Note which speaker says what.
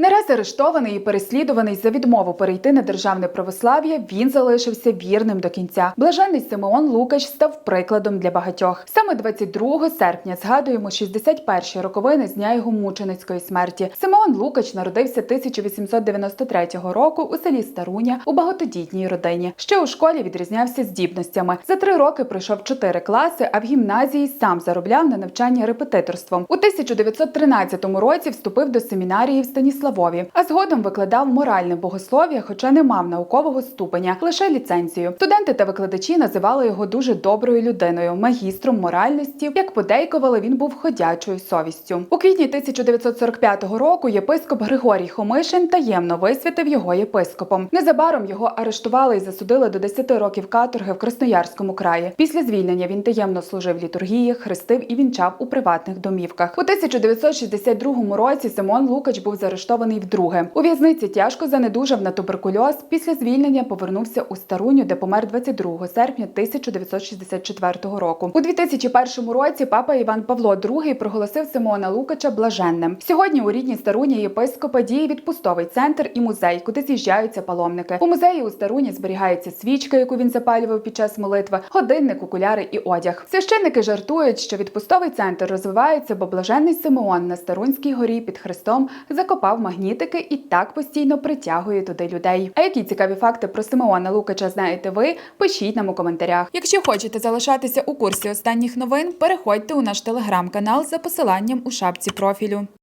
Speaker 1: Не раз арештований і переслідуваний за відмову перейти на державне православ'я, він залишився вірним до кінця. Блаженний Симеон Лукач став прикладом для багатьох. Саме 22 серпня згадуємо 61-ті роковини з дня його мученицької смерті. Симеон Лукач народився 1893 року у селі Старуня у багатодітній родині. Ще у школі відрізнявся здібностями. За три роки пройшов чотири класи, а в гімназії сам заробляв на навчання репетиторством. У 1913 році вступив до семінарії в Станіславові, а згодом викладав моральне богослов'я, хоча не мав наукового ступеня, лише ліцензію. Студенти та викладачі називали його дуже доброю людиною, магістром моральності. Як подейкували, він був ходячою совістю. У квітні 1945 року єпископ Григорій Хомишин таємно висвятив його єпископом. Незабаром його арештували і засудили до 10 років каторги в Красноярському краї. Після звільнення він таємно служив літургії, хрестив і вінчав у приватних домівках. У 1962 році Симон Лукач був заарештований вдруге. У в'язниці тяжко занедужав на туберкульоз. Після звільнення повернувся у Старуню, де помер 22 серпня 1964 року. У 2001 році папа Іван Павло II проголосив Симона Лукача блаженним. Сьогодні у рідній Старуні єпископа діє відпустовий центр і музей, куди з'їжджаються паломники. У музеї у Старуні зберігається свічка, яку він запалював під час молитви, годинник, окуляри і одяг. Священники жартують, що відпустовий центр розвивається, бо блаженний Симеон на Старунській горі під Христом закопав магнітики і так постійно притягує туди людей. А які цікаві факти про Симеона Лукача знаєте ви? Пишіть нам у коментарях. Якщо хочете залишатися у курсі останніх новин, переходьте у наш телеграм-канал за посиланням у шапці профілю.